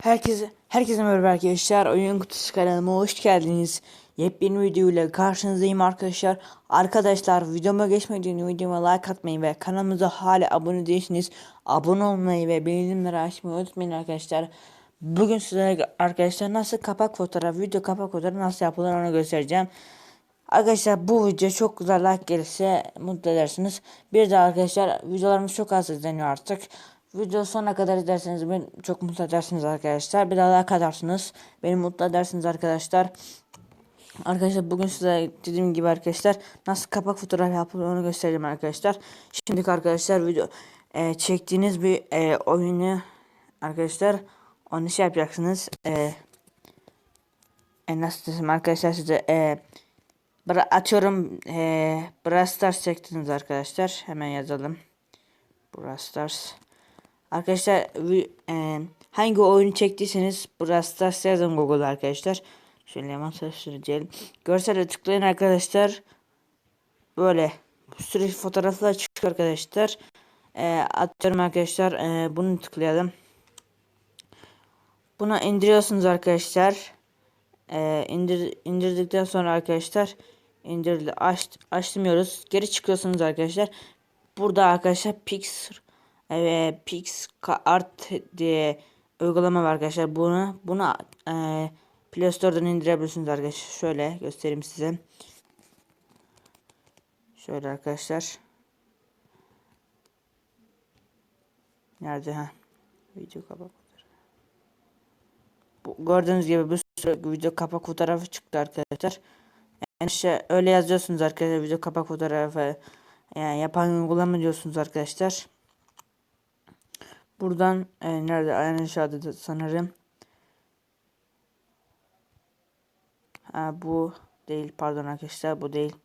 Herkese herkese merhaba arkadaşlar. Oyun kutusu kanalıma hoş geldiniz. Yepyeni video ile karşınızdayım arkadaşlar. Arkadaşlar videoma geçmeden videoma like atmayı ve kanalımıza hala abone değilseniz abone olmayı ve bildirimleri açmayı unutmayın arkadaşlar. Bugün size arkadaşlar nasıl kapak fotoğrafı, video kapak fotoğrafı nasıl yapılır onu göstereceğim. Arkadaşlar bu video çok güzel like gelirse mutlu edersiniz. Bir de arkadaşlar videolarımız çok az izleniyor artık. Video sonuna kadar izlerseniz beni çok mutlu edersiniz arkadaşlar. Bir daha like atarsınız. Beni mutlu edersiniz arkadaşlar. Arkadaşlar bugün size dediğim gibi arkadaşlar nasıl kapak fotoğrafı yapılır onu göstereceğim arkadaşlar. Şimdi arkadaşlar video e, çektiğiniz bir e, oyunu arkadaşlar onu şey yapacaksınız. E, e, nasıl desem arkadaşlar size e, Bra atıyorum ee, Brawl Stars çektiniz arkadaşlar. Hemen yazalım. Brawl Stars. Arkadaşlar e, hangi oyunu çektiyseniz Brawl Stars yazın Google arkadaşlar. Şöyle hemen süreceğim. Görsele tıklayın arkadaşlar. Böyle bir sürü fotoğraflar çıkıyor arkadaşlar. E, atıyorum arkadaşlar. E, bunu tıklayalım. Buna indiriyorsunuz arkadaşlar. E, indir, indirdikten sonra arkadaşlar indirdi aç, açmıyoruz. Geri çıkıyorsunuz arkadaşlar. Burada arkadaşlar Pix ve Pix Art diye uygulama var arkadaşlar. Bunu bunu e, Play Store'dan indirebilirsiniz arkadaşlar. Şöyle göstereyim size. Şöyle arkadaşlar. Nerede ha? Video kapak Bu, gördüğünüz gibi bir sürü video kapak fotoğrafı çıktı arkadaşlar. Yani işte öyle yazıyorsunuz arkadaşlar video kapak fotoğrafı yani yapan uygulama diyorsunuz arkadaşlar. Buradan e, nerede aynı aşağıda sanırım. Ha, bu değil pardon arkadaşlar bu değil.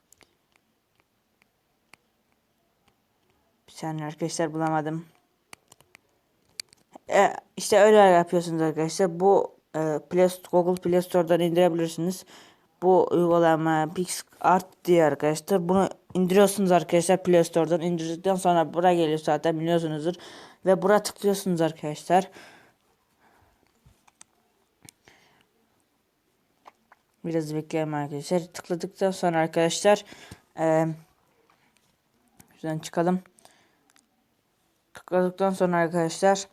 Bir saniye arkadaşlar bulamadım. E, işte öyle yapıyorsunuz arkadaşlar. Bu e, Play, Google Play Store'dan indirebilirsiniz. Bu uygulama PixArt diye arkadaşlar. Bunu indiriyorsunuz arkadaşlar Play Store'dan. indirdikten sonra buraya geliyor zaten biliyorsunuzdur. Ve buraya tıklıyorsunuz arkadaşlar. Biraz bekleyelim arkadaşlar. Tıkladıktan sonra arkadaşlar e, şuradan çıkalım. Tıkladıktan sonra arkadaşlar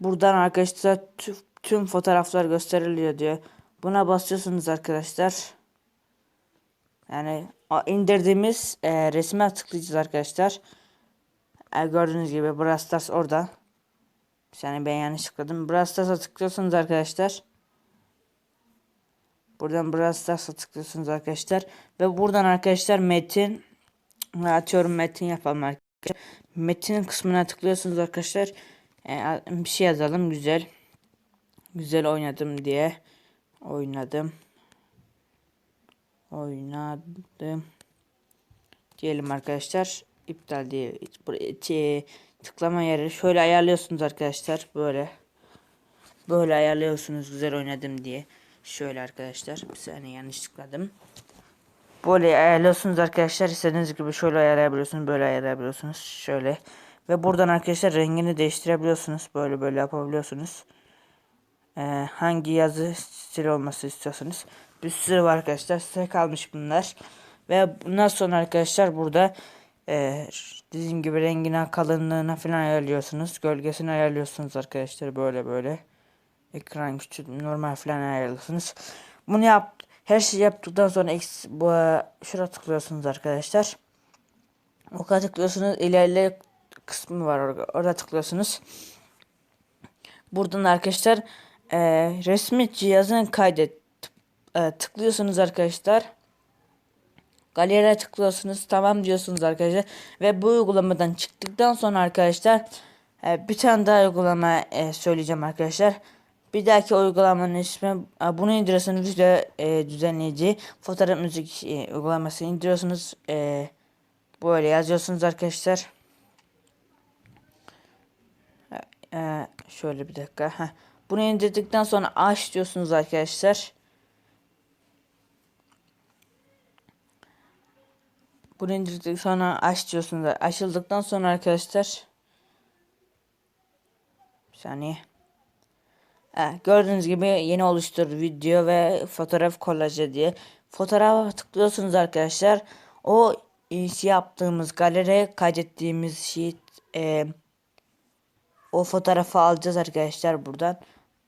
buradan arkadaşlar tüm, tüm fotoğraflar gösteriliyor diyor. Buna basıyorsunuz arkadaşlar. Yani indirdiğimiz e, resme tıklayacağız arkadaşlar. E, gördüğünüz gibi Brawl Stars orada. Yani ben yanlış tıkladım. Brawl Stars'a tıklıyorsunuz arkadaşlar. Buradan Brawl Stars'a tıklıyorsunuz arkadaşlar. Ve buradan arkadaşlar metin atıyorum metin yapalım arkadaşlar. Metin kısmına tıklıyorsunuz arkadaşlar. E, bir şey yazalım güzel. Güzel oynadım diye. Oynadım. Oynadım. Diyelim arkadaşlar. İptal diye buraya tıklama yeri şöyle ayarlıyorsunuz arkadaşlar. Böyle. Böyle ayarlıyorsunuz güzel oynadım diye. Şöyle arkadaşlar. Bir saniye yanlış tıkladım. Böyle ayarlıyorsunuz arkadaşlar. istediğiniz gibi şöyle ayarlayabiliyorsunuz. Böyle ayarlayabiliyorsunuz. Şöyle. Ve buradan arkadaşlar rengini değiştirebiliyorsunuz. Böyle böyle yapabiliyorsunuz e, hangi yazı stili olması istiyorsanız bir sürü var arkadaşlar size kalmış bunlar ve bundan sonra arkadaşlar burada e, dediğim gibi rengine kalınlığına falan ayarlıyorsunuz. Gölgesini ayarlıyorsunuz arkadaşlar böyle böyle. Ekran küçük normal falan ayarlıyorsunuz. Bunu yap her şeyi yaptıktan sonra X, bu şuraya tıklıyorsunuz arkadaşlar. O kadar tıklıyorsunuz ilerle kısmı var orada, orada tıklıyorsunuz. Buradan arkadaşlar e, resmi cihazını kaydet e, tıklıyorsunuz arkadaşlar. Galeriye tıklıyorsunuz tamam diyorsunuz arkadaşlar ve bu uygulamadan çıktıktan sonra arkadaşlar e, bir tane daha uygulama e, söyleyeceğim arkadaşlar. Bir dahaki uygulamanın ismi e, bunu indiriyorsunuz video e, düzenleyici fotoğraf müzik e, uygulaması indiriyorsunuz. E, böyle yazıyorsunuz arkadaşlar. E, e şöyle bir dakika. Heh. Bunu indirdikten sonra aç diyorsunuz arkadaşlar. Bunu indirdik sonra aç diyorsunuz. Açıldıktan sonra arkadaşlar Bir saniye. Evet, gördüğünüz gibi yeni oluştur video ve fotoğraf kolajı diye. Fotoğrafa tıklıyorsunuz arkadaşlar. O şey yaptığımız galeriye kaydettiğimiz şey e, o fotoğrafı alacağız arkadaşlar buradan.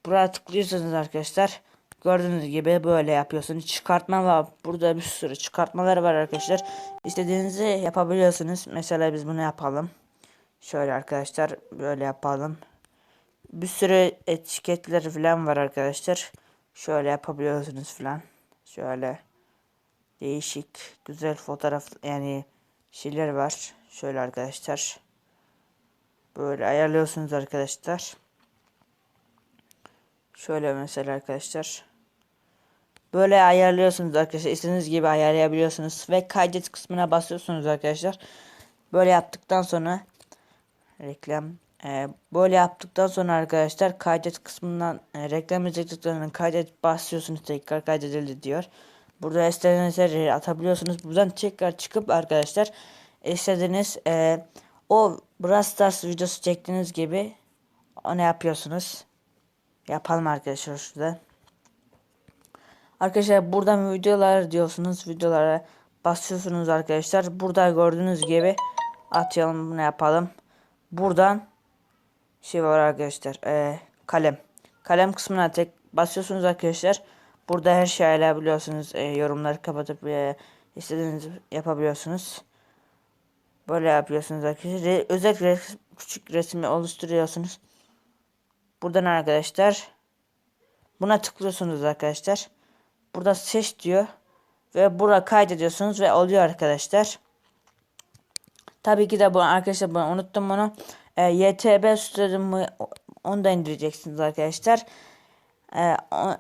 Buraya tıklıyorsunuz arkadaşlar. Gördüğünüz gibi böyle yapıyorsunuz. Çıkartma var. Burada bir sürü çıkartmalar var arkadaşlar. İstediğinizi yapabiliyorsunuz. Mesela biz bunu yapalım. Şöyle arkadaşlar böyle yapalım. Bir sürü etiketler falan var arkadaşlar. Şöyle yapabiliyorsunuz falan. Şöyle değişik güzel fotoğraf yani şeyler var. Şöyle arkadaşlar. Böyle ayarlıyorsunuz arkadaşlar. Şöyle mesela arkadaşlar. Böyle ayarlıyorsunuz arkadaşlar. İstediğiniz gibi ayarlayabiliyorsunuz. Ve kaydet kısmına basıyorsunuz arkadaşlar. Böyle yaptıktan sonra reklam e, böyle yaptıktan sonra arkadaşlar kaydet kısmından e, reklam izlediklerinin kaydet basıyorsunuz tekrar kaydedildi diyor. Burada istediğiniz yere atabiliyorsunuz. Buradan tekrar çıkıp arkadaşlar istediğiniz e, o Brawl Stars videosu çektiğiniz gibi onu yapıyorsunuz. Yapalım arkadaşlar şurada. Arkadaşlar buradan videolar diyorsunuz. Videolara basıyorsunuz arkadaşlar. Burada gördüğünüz gibi atıyorum bunu yapalım. Buradan şey var arkadaşlar. E, kalem. Kalem kısmına tek basıyorsunuz arkadaşlar. Burada her şeyi ayarlayabiliyorsunuz. E, yorumları kapatıp e, istediğiniz yapabiliyorsunuz. Böyle yapıyorsunuz arkadaşlar. Re özel res küçük resmi oluşturuyorsunuz. Buradan arkadaşlar buna tıklıyorsunuz arkadaşlar. Burada seç diyor ve burada kaydediyorsunuz ve oluyor arkadaşlar. Tabii ki de bu arkadaşlar bunu unuttum bunu. E, YTB sürümü onu da indireceksiniz arkadaşlar. E, o,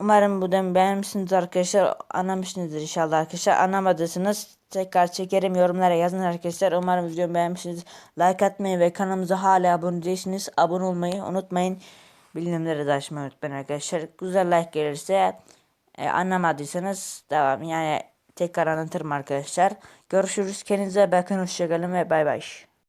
umarım bu da beğenmişsiniz arkadaşlar. Anlamışsınızdır inşallah arkadaşlar. Anlamadıysanız tekrar çekerim yorumlara yazın arkadaşlar. Umarım videomu beğenmişsiniz. Like atmayı ve kanalımıza hala abone değilsiniz. Abone olmayı unutmayın. Bildirimleri de açmayı unutmayın arkadaşlar. Güzel like gelirse e, anlamadıysanız devam. Yani tekrar anlatırım arkadaşlar. Görüşürüz. Kendinize bakın. Hoşçakalın ve bay bay.